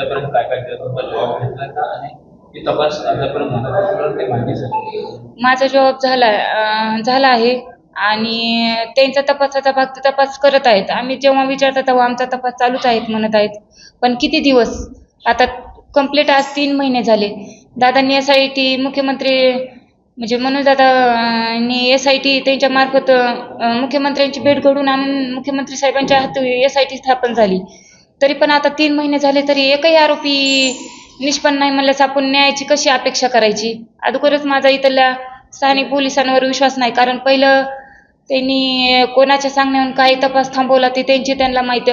आतापर्यंत काय काय केलं घेतला का आणि ती तपास आतापर्यंत ते माहिती माझा जॉब झाला झाला आहे आणि त्यांचा तपासाचा भाग ते तपास करत आहेत. आम्ही जेव्हा विचारतो तेव्हा आमचा तपास चालूच आहेत म्हणत आहेत. पण किती दिवस? आता कंप्लीट आज तीन महिने झाले. दादांनी एस आय टी मुख्यमंत्री म्हणजे मनोज दादांनी एस आय टी त्यांच्या मार्फत मुख्यमंत्र्यांची भेट घडून आणून मुख्यमंत्री साहेबांच्या हाती एस आय टी स्थापन झाली. तरी पण आता तीन महिने झाले तरी एकही आरोपी निष्पन्न नाही म्हणल्यास आपण न्यायाची कशी अपेक्षा करायची? अगोदरच माझा इथल्या स्थानिक पोलिसांवर विश्वास नाही. कारण पहिलं त्यांनी कोणाच्या सांगण्यावरून काही तपास थांबवला ते त्यांची त्यांना माहिती.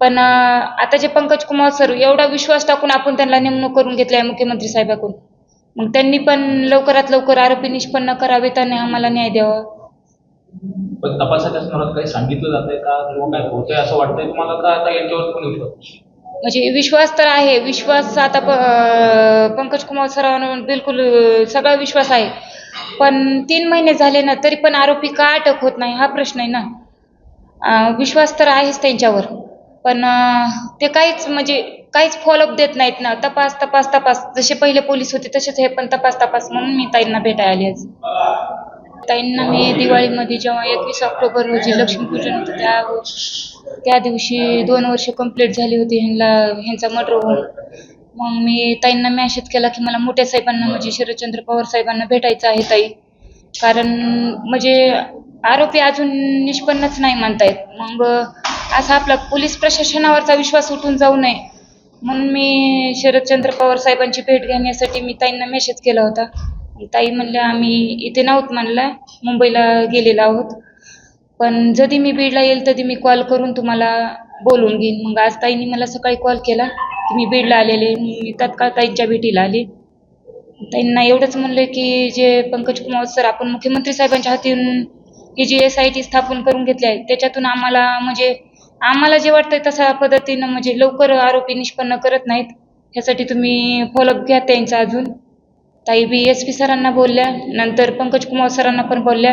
पण आता जे पंकज कुमार सर एवढा विश्वास टाकून आपण त्यांना नेमणूक करून घेतली आहे मुख्यमंत्री साहेबाकडून. मग त्यांनी पण लवकरात लवकर आरोपी निष्पन्न करावेत आणि आम्हाला न्याय द्यावा. पण तपासाच्या संदर्भात काही सांगितलं जातंय का किंवा काय होतंय असं वाटतंय तुम्हाला? का आता यांच्यावर पण विश्वास म्हणजे विश्वास तर आहे. विश्वास आता प पंकज कुमार सरांवर बिलकुल अं, सगळा विश्वास आहे. पण तीन महिने झाले ना तरी पण आरोपी का अटक होत नाही? हा प्रश्न आहे ना. अं, विश्वास तर आहेच त्यांच्यावर. पण अं, ते काहीच म्हणजे काहीच फॉलोअप देत नाहीत ना. तपास तपास तपास. जसे पहिले पोलीस होते तसेच हे पण तपास तपास म्हणून मी ताईंना भेटायला आली आज. ताईंना मी दिवाळीमध्ये जेव्हा एकवीस ऑक्टोबर रोजी लक्ष्मीपूजन होतं त्या त्या दिवशी दोन वर्ष कंप्लीट झाली होती ह्यांना ह्यांचा मर्डर होऊन. मग मी ताईंना मॅसेज केला की मला मोठ्या साहेबांना म्हणजे शरदचंद्र पवार साहेबांना भेटायचं आहे ताई. कारण म्हणजे आरोपी अजून निष्पन्नच नाही म्हणतायत. मग असा आपला पोलीस प्रशासनावरचा विश्वास उठून जाऊ नये. म्हणून मी शरदचंद्र पवार साहेबांची भेट घेण्यासाठी मी ताईंना मेसेज केला होता. ताई म्हणल्या आम्ही इथे नव्हत म्हणला. मुंबईला गेलेलो आहोत. पण जधी मी बीडला येईल तधी मी कॉल करून तुम्हाला बोलून घेईन. मग आज ताईंनी मला सकाळी कॉल केला की मी बीडला आलेले. मी तत्काळ ताईंच्या भेटीला आले. ताईंना एवढंच म्हणलं की जे पंकज कुमार सर आपण मुख्यमंत्री साहेबांच्या हातून ही जी एस आय टी स्थापन करून घेतली आहे त्याच्यातून आम्हाला म्हणजे आम्हाला जे वाटतंय तशा पद्धतीनं म्हणजे लवकर आरोपी निष्पन्न करत नाहीत. ह्यासाठी तुम्ही फॉलोअप घ्या त्यांचा अजून. ताई बी एस पी सरांना बोलल्या नंतर पंकज कुमार सरांना पण बोलल्या.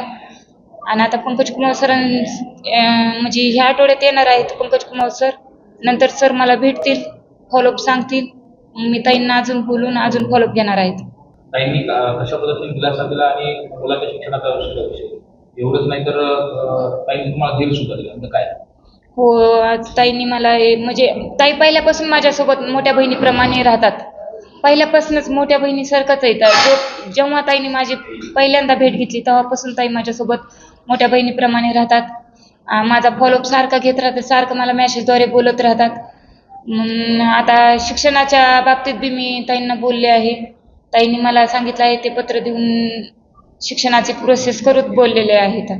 आणि आता पंकज कुमार सरां म्हणजे ह्या आठवड्यात येणार आहेत पंकज कुमार सर. नंतर सर मला भेटतील फॉलोअप सांगतील. मग मी ताईंना अजून बोलून अजून फॉलोअप घेणार आहेत. ताईंनी कशा पद्धतीने दिलासा दिला आणि मुलाच्या शिक्षणाचा एवढंच नाही तर ताईंनी तुम्हाला धीर सुद्धा दिला. म्हणजे काय? हो आज ताईंनी मला म्हणजे ताई पहिल्यापासून माझ्यासोबत मोठ्या बहिणीप्रमाणे राहतात. पहिल्यापासूनच मोठ्या बहिणीसारखंच तर जो जेव्हा ताईंनी माझी पहिल्यांदा भेट घेतली तेव्हापासून ताई माझ्यासोबत मोठ्या बहिणीप्रमाणे राहतात. माझा फॉलोअप सारखा घेत राहतात सारखं मला मॅसेजद्वारे बोलत राहतात. मग आता शिक्षणाच्या बाबतीत बी मी ताईंना बोलले आहे. ताईंनी मला सांगितलं आहे ते पत्र देऊन शिक्षणाची प्रोसेस करत बोललेले आहेत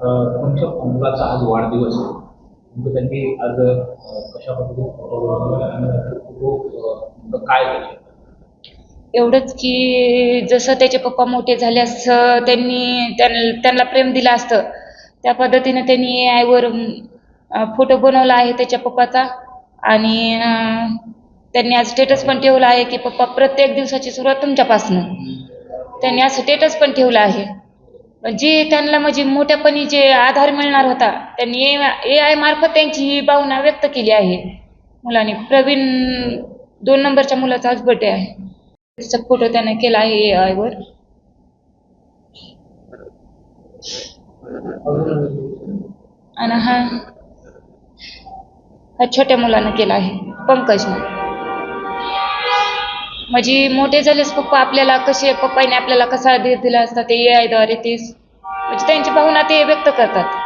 तुमच्या मुलाचा आज वाढदिवस आहे. म्हणजे त्यांनी आज कशा पद्धतीने photo आणि photo, काय एवढंच की जसं त्याचे पप्पा मोठे झाले असं त्यांनी त्यां- त्यांना प्रेम दिलं असतं. त्या पद्धतीने त्यांनी ए आयवर फोटो बनवला आहे त्याच्या पप्पाचा. आणि अं, त्यांनी आज स्टेटस पण ठेवला आहे की पप्पा प्रत्येक दिवसाची सुरुवात तुमच्यापासनं. त्यांनी असं स्टेटस पण ठेवलं आहे. जे त्यांना म्हणजे मोठ्यापणी जे आधार मिळणार होता त्यांनी ए आय मार्फत त्यांची ही भावना व्यक्त केली आहे. मुलाने प्रवीण दोन नंबरच्या मुलाचा आज बर्थडे आहे. त्याचा फोटो त्याने केला आहे ए आय वर. आणि हा हा छोट्या मुलानं केला आहे पंकजनं. म्हणजे मोठे झालेच पप्पा आपल्याला कसे पप्पाने आपल्याला कसा धीर दिला असता ते ए आयद्वारे तेच म्हणजे त्यांची भावना ते व्यक्त करतात.